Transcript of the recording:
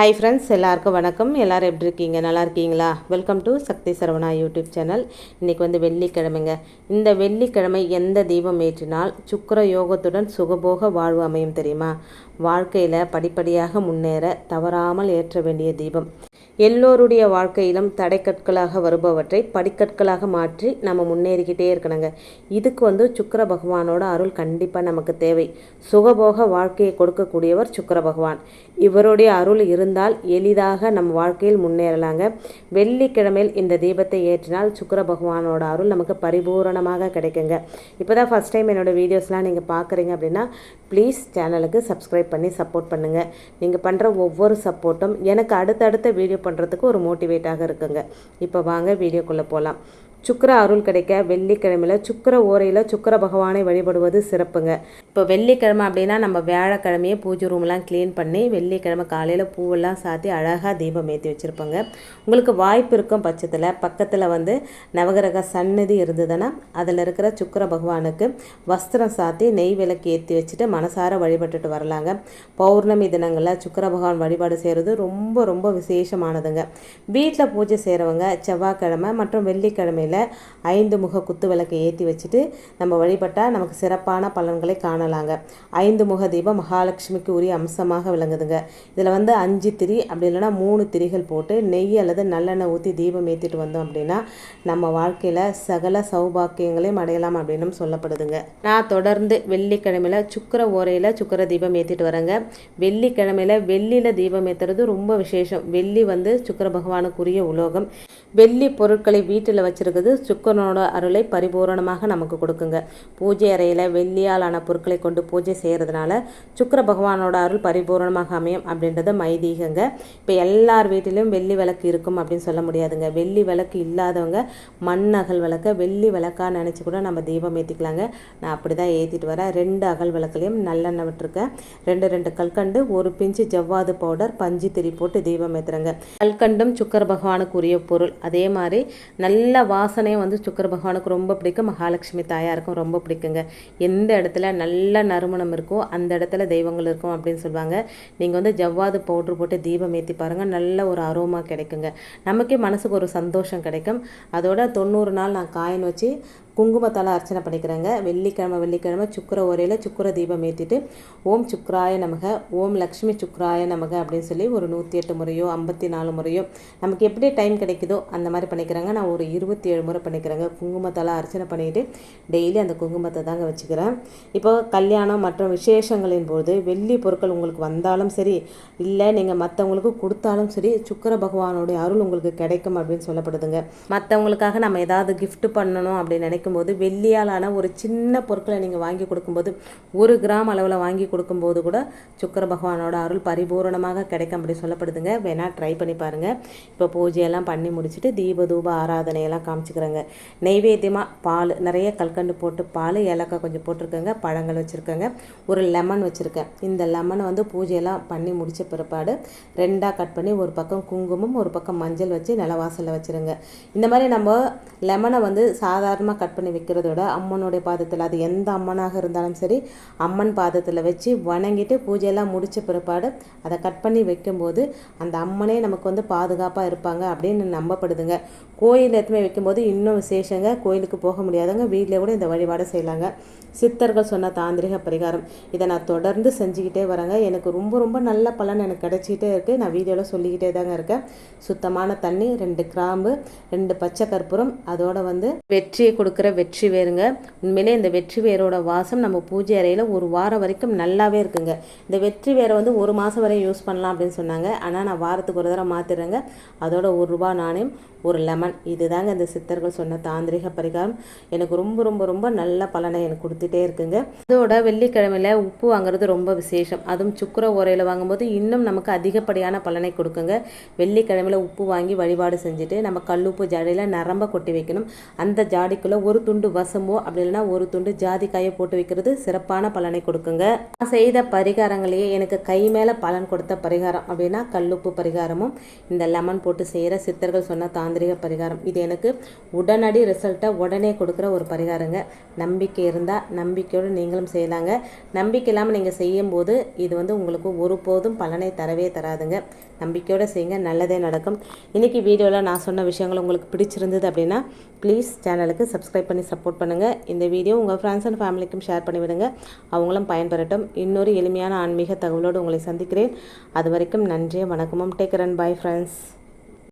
Hi friends எல்லாருக்கும் வணக்கம். எல்லோரும் எப்படி இருக்கீங்க? நல்லா இருக்கீங்களா? Welcome to Shakti Saravana YouTube channel இன்றைக்கி வந்து வெள்ளிக்கிழமைங்க. இந்த வெள்ளிக்கிழமை எந்த தீபம் ஏற்றினால் சுக்கர யோகத்துடன் சுகபோக வாழ்வு அமையும் தெரியுமா? வாழ்க்கையில் படிப்படியாக முன்னேற தவறாமல் ஏற்ற வேண்டிய தீபம். எல்லோருடைய வாழ்க்கையிலும் தடைக்கற்களாக வருபவற்றை படிக்கற்களாக மாற்றி நம்ம முன்னேறிக்கிட்டே இருக்கணுங்க. இதுக்கு வந்து சுக்கர பகவானோட அருள் கண்டிப்பாக நமக்கு தேவை. சுகபோக வாழ்க்கையை கொடுக்கக்கூடியவர் சுக்கர பகவான். இவருடைய அருள் இருந்தால் எளிதாக நம் வாழ்க்கையில் முன்னேறலாங்க. வெள்ளிக்கிழமையில் இந்த தீபத்தை ஏற்றினால் சுக்கர பகவானோட அருள் நமக்கு பரிபூரணமாக கிடைக்குங்க. இப்போ தான் ஃபஸ்ட் டைம் என்னோடய வீடியோஸ்லாம் நீங்கள் பார்க்குறீங்க அப்படின்னா ப்ளீஸ் சேனலுக்கு சப்ஸ்கிரைப் பண்ணி சப்போர்ட் பண்ணுங்கள் நீங்கள் பண்ணுற ஒவ்வொரு சப்போர்ட்டும் எனக்கு அடுத்தடுத்த வீடியோ பண்ணுறதுக்கு ஒரு மோட்டிவேட்டாக இருக்குங்க. இப்போ வாங்க வீடியோக்குள்ளே போகலாம் சுக்கர அருள் கிடைக்க வெள்ளிக்கிழமையில் சுக்கர ஓரையில் சுக்கர பகவானை வழிபடுவது சிறப்புங்க. இப்போ வெள்ளிக்கிழமை அப்படின்னா நம்ம வியாழக்கிழமையே பூஜை ரூம்லாம் க்ளீன் பண்ணி வெள்ளிக்கிழமை காலையில் பூவெல்லாம் சாத்தி அழகாக தீபம் ஏற்றி வச்சுருப்போங்க. உங்களுக்கு வாய்ப்பு இருக்கும் பட்சத்தில் பக்கத்தில் வந்து நவகிரக சன்னதி இருந்ததுன்னா அதில் இருக்கிற சுக்கர பகவானுக்கு வஸ்திரம் சாத்தி நெய் விளக்கு ஏற்றி வச்சுட்டு மனசார வழிபட்டுட்டு வரலாங்க. பௌர்ணமி தினங்களில் சுக்கர பகவான் வழிபாடு செய்கிறது ரொம்ப ரொம்ப விசேஷமானதுங்க. வீட்டில் பூஜை செய்கிறவங்க செவ்வாய்க்கிழமை மற்றும் வெள்ளிக்கிழமையில் ஐந்து முக குத்து விளக்கு ஏற்றி வச்சுட்டு நம்ம வழிபட்டால் நமக்கு சிறப்பான பலன்களை காணலாங்க. ஐந்து முக தீபம் மகாலட்சுமிக்கு உரிய அம்சமாக விளங்குதுங்க. இதில் வந்து அஞ்சு திரி அப்படி இல்லைன்னா மூணு திரிகள் போட்டு நெய் அல்லது நல்லெண்ணெய் ஊற்றி தீபம் ஏற்றிட்டு வந்தோம் அப்படின்னா நம்ம வாழ்க்கையில் சகல சௌபாக்கியங்களையும் அடையலாம் அப்படின்னு சொல்லப்படுதுங்க. நான் தொடர்ந்து வெள்ளிக்கிழமையில் சுக்கர ஓரையில் சுக்கர தீபம் ஏற்றிட்டு வரேங்க. வெள்ளிக்கிழமையில் வெள்ளியில் தீபம் ஏற்றுறது ரொம்ப விசேஷம். வெள்ளி வந்து சுக்கர பகவானுக்குரிய உலோகம். வெள்ளி பொருட்களை வீட்டில் வச்சுருக்க இருந்தது சுக்கரனோட அருளை பரிபூரணமாக நமக்கு கொடுக்குங்க. பூஜை அறையில் வெள்ளியாலான பொருட்களை கொண்டு பூஜை செய்கிறதுனால சுக்கர பகவானோட அருள் பரிபூரணமாக அமையும் அப்படின்றது மைதீகங்க. இப்போ எல்லார் வீட்டிலையும் வெள்ளி விளக்கு இருக்கும் அப்படின்னு சொல்ல முடியாதுங்க. வெள்ளி விளக்கு இல்லாதவங்க மண் அகல் விளக்க வெள்ளி விளக்காக நினச்சி கூட நம்ம தீபம் ஏற்றிக்கலாங்க நான் அப்படி தான் ஏற்றிட்டு வரேன். ரெண்டு அகல் விளக்குலையும் நல்லெண்ணெய் விட்டுருக்கேன். ரெண்டு ரெண்டு கல்கண்டு ஒரு பிஞ்சு ஜவ்வாது பவுடர் பஞ்சு திரி போட்டு தீபம் ஏற்றுறேங்க கல்கண்டும் சுக்கர பகவானுக்கு உரிய பொருள். அதே மாதிரி நல்ல வாசனையும் வந்து சுக்கர பகவானுக்கு ரொம்ப பிடிக்கும். மகாலட்சுமி தாயாருக்கும் ரொம்ப பிடிக்குங்க. எந்த இடத்துல நல்ல நறுமணம் இருக்கோ அந்த இடத்துல தெய்வங்கள் இருக்கும் அப்படின்னு சொல்லுவாங்க நீங்கள் வந்து ஜவ்வாது பவுட்ரு போட்டு தீபம் ஏற்றி பாருங்கள் நல்ல ஒரு அரோமா கிடைக்குங்க. நமக்கே மனசுக்கு ஒரு சந்தோஷம் கிடைக்கும். அதோட தொண்ணூறு நாள் நான் காயின் வச்சு குங்குமத்தால் அர்ச்சனை பண்ணிக்கிறேங்க. வெள்ளிக்கிழமை வெள்ளிக்கிழமை சுக்கர உரையில் சுக்கர தீபம் ஏற்றிட்டு ஓம் சுக்ராய நமக ஓம் லக்ஷ்மி சுக்ராய நமக அப்படின்னு சொல்லி ஒரு நூற்றி எட்டு முறையோ ஐம்பத்தி நாலு முறையோ நமக்கு எப்படி டைம் கிடைக்குதோ அந்த மாதிரி பண்ணிக்கிறேங்க. நான் ஒரு இருபத்தி ஏழு முறை பண்ணிக்கிறேங்க. குங்குமத்தால் அர்ச்சனை பண்ணிவிட்டு டெய்லி அந்த குங்குமத்தை தாங்க வச்சுக்கிறேன். இப்போ கல்யாணம் மற்றும் விசேஷங்களின் போது வெள்ளி பொருட்கள் உங்களுக்கு வந்தாலும் சரி இல்லை நீங்கள் மற்றவங்களுக்கு கொடுத்தாலும் சரி சுக்கர பகவானுடைய அருள் உங்களுக்கு கிடைக்கும் அப்படின்னு சொல்லப்படுதுங்க. மற்றவங்களுக்காக நம்ம ஏதாவது கிஃப்ட் பண்ணணும் அப்படின்னு நினைக்கும் நினைக்கும்போது வெள்ளியாலான ஒரு சின்ன பொருட்களை நீங்கள் வாங்கி கொடுக்கும்போது ஒரு கிராம் அளவில் வாங்கி கொடுக்கும்போது கூட சுக்கர பகவானோட அருள் பரிபூரணமாக கிடைக்கும் அப்படி சொல்லப்படுதுங்க. வேணால் ட்ரை பண்ணி பாருங்கள் இப்போ பூஜையெல்லாம் பண்ணி முடிச்சுட்டு தீப தூப ஆராதனையெல்லாம் காமிச்சிக்கிறேங்க. நெய்வேத்தியமாக பால் நிறைய கல்கண்டு போட்டு பால் ஏலக்காய் கொஞ்சம் போட்டிருக்கேங்க. பழங்கள் வச்சுருக்கேங்க. ஒரு லெமன் வச்சுருக்கேன். இந்த லெமனை வந்து பூஜையெல்லாம் பண்ணி முடித்த பிற்பாடு ரெண்டாக கட் பண்ணி ஒரு பக்கம் குங்குமம் ஒரு பக்கம் மஞ்சள் வச்சு நிலவாசலில் வச்சுருங்க. இந்த மாதிரி நம்ம லெமனை வந்து சாதாரணமாக கட் பண்ணி வைக்கிறதோட அம்மனுடைய பாதத்தில் அது எந்த அம்மனாக இருந்தாலும் சரி அம்மன் பாதத்தில் வச்சு வணங்கிட்டு பூஜையெல்லாம் முடித்த பிற்பாடு அதை கட் பண்ணி வைக்கும்போது அந்த அம்மனே நமக்கு வந்து பாதுகாப்பாக இருப்பாங்க அப்படின்னு நம்பப்படுதுங்க. கோயில் எத்தனை வைக்கும்போது இன்னும் விசேஷங்க கோயிலுக்கு போக முடியாதவங்க வீட்டில் கூட இந்த வழிபாடு செய்யலாங்க. சித்தர்கள் சொன்ன தாந்திரிக பரிகாரம் இதை நான் தொடர்ந்து செஞ்சுக்கிட்டே வரேங்க. எனக்கு ரொம்ப ரொம்ப நல்ல பலன் எனக்கு கிடச்சிக்கிட்டே இருக்குது நான் வீடியோவில் சொல்லிக்கிட்டே தாங்க இருக்கேன். சுத்தமான தண்ணி ரெண்டு கிராம்பு ரெண்டு பச்சை கற்பூரம் அதோட வந்து வெற்றியை இருக்கிற வெற்றி வேருங்க. உண்மையிலே இந்த வெற்றி வேரோட வாசம் நம்ம பூஜை அறையில் ஒரு வாரம் வரைக்கும் நல்லாவே இருக்குங்க. இந்த வெற்றி வேரை வந்து ஒரு மாதம் வரை யூஸ் பண்ணலாம் அப்படின்னு சொன்னாங்க. ஆனால் நான் வாரத்துக்கு ஒரு தடவை மாற்றிடுறேங்க அதோட ஒரு ரூபா நாணயம் ஒரு லெமன். இதுதாங்க இந்த சித்தர்கள் சொன்ன தாந்திரிக பரிகாரம். எனக்கு ரொம்ப ரொம்ப ரொம்ப நல்ல பலனை எனக்கு கொடுத்துட்டே இருக்குங்க. அதோட வெள்ளிக்கிழமையில் உப்பு வாங்குறது ரொம்ப விசேஷம். அதுவும் சுக்கர உரையில் வாங்கும்போது இன்னும் நமக்கு அதிகப்படியான பலனை கொடுக்குங்க. வெள்ளிக்கிழமையில் உப்பு வாங்கி வழிபாடு செஞ்சுட்டு நம்ம கல்லுப்பு ஜாடியில் நரம்ப கொட்டி வைக்கணும். அந்த ஜாடிக்குள்ளே ஒரு துண்டு வசமோ அப்படி இல்லைன்னா ஒரு துண்டு ஜாதிக்காயை போட்டு வைக்கிறது சிறப்பான பலனை கொடுக்குங்க. நான் செய்த பரிகாரங்களையே எனக்கு கை மேலே பலன் கொடுத்த பரிகாரம் அப்படின்னா கல்லுப்பு பரிகாரமும் இந்த லெமன் போட்டு செய்கிற சித்தர்கள் சொன்ன தாந்திரிக பரிகாரம். இது எனக்கு உடனடி ரிசல்ட்டை உடனே கொடுக்குற ஒரு பரிகாரங்க. நம்பிக்கை இருந்தால் நம்பிக்கையோடு நீங்களும் செய்யலாங்க. நம்பிக்கை இல்லாமல் நீங்கள் செய்யும்போது இது வந்து உங்களுக்கு ஒருபோதும் பலனை தரவே தராதுங்க. நம்பிக்கையோடு செய்யுங்க நல்லதே நடக்கும். இன்றைக்கி வீடியோவில் நான் சொன்ன விஷயங்கள் உங்களுக்கு பிடிச்சிருந்தது அப்படின்னா ப்ளீஸ் சேனலுக்கு சப்ஸ்கிரைப் பண்ணி சப்போர்ட் பண்ணுங்கள் இந்த வீடியோ உங்கள் ஃப்ரெண்ட்ஸ் அண்ட் ஃபேமிலிக்கும் ஷேர் பண்ணிவிடுங்க அவங்களும் பயன்பெறட்டும். இன்னொரு எளிமையான ஆன்மீக தகவலோடு உங்களை சந்திக்கிறேன். அது வரைக்கும் நன்றி வணக்கமும். Take run bye friends